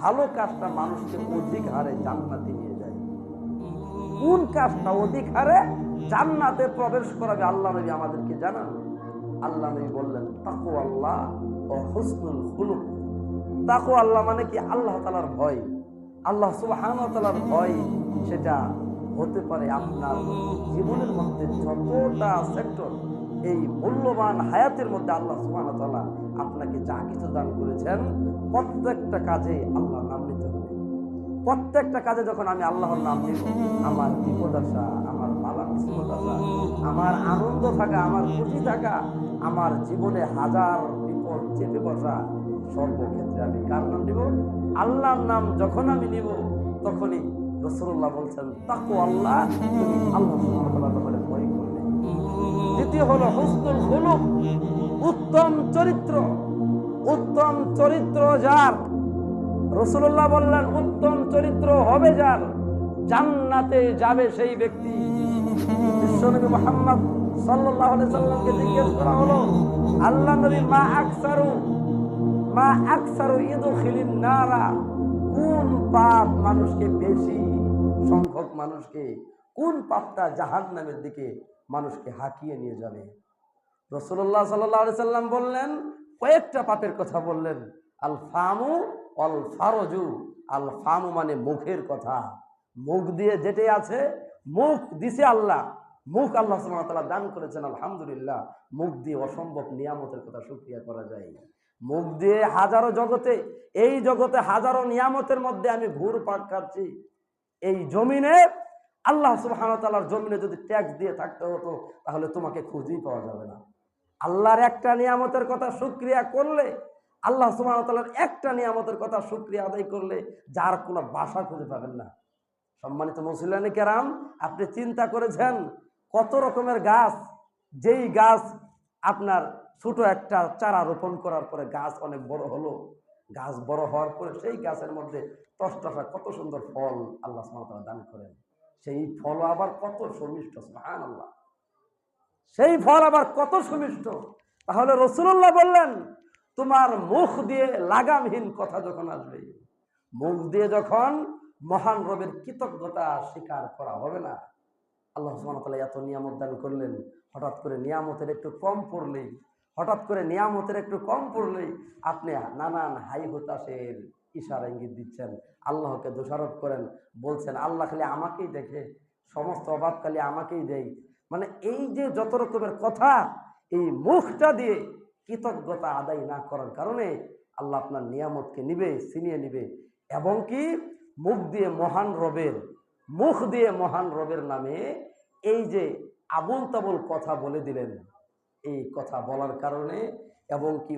ভালো কাজটা মানুষকে অধিক হারে জান্নাতে নিয়ে যায়। কোন কাজটা অধিক হারে জান্নাতে প্রবেশ করাবে আল্লাহ নবী আমাদেরকে জানান। আল্লাহ নবী বললেন তাকু আল্লাহ ও হুসনুল হুলুক তাকু আল্লাহ মানে কি? আল্লাহ তালার ভয়। আল্লাহ সুবহান তালার ভয়, সেটা হতে পারে আপনার জীবনের মধ্যে যতটা সেক্টর এই মূল্যবান হায়াতের মধ্যে আল্লাহ সুবহান তালা আপনাকে যা কিছু দান করেছেন, প্রত্যেকটা কাজে আল্লাহর নাম নিতে হবে। প্রত্যেকটা কাজে যখন আমি আল্লাহর নাম নিব, আমার বিপদ আমার মুসিবত আসা আমার আনন্দ থাকা, আমার খুশি থাকা, আমার জীবনে হাজার বিপদ চেপে বসা সর্বক্ষেত্রে আমি কার নাম নিব? আল্লাহর নাম যখন আমি নিব, তখনই রসুল্লাহ বলছেন তাকু আল্লাহ। আল্লাহ ব্যাপারে ভয় করবে দ্বিতীয় হলো হুসনুল খুলুক। উত্তম চরিত্র উত্তম চরিত্র যার। রসুল্লাহ বললেন, উত্তম চরিত্র হবে যার, জান্নাতে যাবে সেই ব্যক্তি। বিশ্বনবী মোহাম্মদ আলাইহি সাল্লামকে জিজ্ঞেস করা হলো, আল্লাহ নবী, মা আকসারু মা আকসারু ইদখিলিন নারা, কোন পাপ মানুষকে বেশি সংখ্যক মানুষকে, কোন পাপটা জাহান্নামের দিকে মানুষকে হাঁকিয়ে নিয়ে যাবে? রসুল্লাহ সাল্লাহ সাল্লাম বললেন, কয়েকটা পাপের কথা বললেন। আল ফামু অল ফারজু আল ফামু মানে মুখের কথা। মুখ দিয়ে যেটে আছে, মুখ দিছে আল্লাহ। মুখ আল্লাহ সুমতলা দান করেছেন, আলহামদুলিল্লাহ। মুখ দিয়ে অসম্ভব নিয়ামতের কথা সুক্রিয়া করা যায়। মুখ দিয়ে হাজারো জগতে, এই জগতে হাজারো নিয়ামতের মধ্যে আমি ঘুর পাক খাচ্ছি। এই জমিনে আল্লাহ সুবাহর জমিনে যদি ট্যাক্স দিয়ে থাকতে হতো, তাহলে তোমাকে খুঁজেই পাওয়া যাবে না। আল্লাহর একটা নিয়ামতের কথা সুক্রিয়া করলে, আল্লাহ সুবাহতাল্লার একটা নিয়ামতের কথা সুক্রিয়া আদায় করলে যার কোনো বাসা খুঁজে পাবেন না। সম্মানিত মুসলিয়ানি কেরাম, আপনি চিন্তা করেছেন কত রকমের গাছ? যেই গাছ আপনার ছোট একটা চারা রোপণ করার পরে গাছ অনেক বড় হলো, গাছ বড় হওয়ার পরে সেই গাছের মধ্যে টসটসা কত সুন্দর ফল আল্লাহ সুবহানাহু দান করেন। সেই ফল আবার কত সুমিষ্ট সুবহান আল্লাহ সেই ফল আবার কত সুমিষ্ট? তাহলে রসুল্লাহ বললেন, তোমার মুখ দিয়ে লাগামহীন কথা যখন আসবে, মুখ দিয়ে যখন মহান রবের কৃতজ্ঞতা স্বীকার করা হবে না, আল্লাহ সুবহানাহু এত নিয়ামত দান করলেন, হঠাৎ করে নিয়ামতের একটু কম পড়লেই, হঠাৎ করে নিয়ামতের একটু কম পড়লেই আপনি নানান হাই হতাশের ইশারা ইঙ্গিত দিচ্ছেন, আল্লাহকে দোষারোপ করেন, বলছেন, আল্লাহ খালি আমাকেই দেখে, সমস্ত অভাব খালি আমাকেই দেয় মানে এই যে যত রকমের কথা, এই মুখটা দিয়ে কৃতজ্ঞতা আদায় না করার কারণে আল্লাহ আপনার নিয়ামতকে নিবে, ছিনিয়ে নিবে। এবং কি? মুখ দিয়ে মহান রবের, মুখ দিয়ে মহান রবের নামে এই যে আবুল তাবুল কথা বলে দিলেন। এই কথা বলার কারণে এবং কি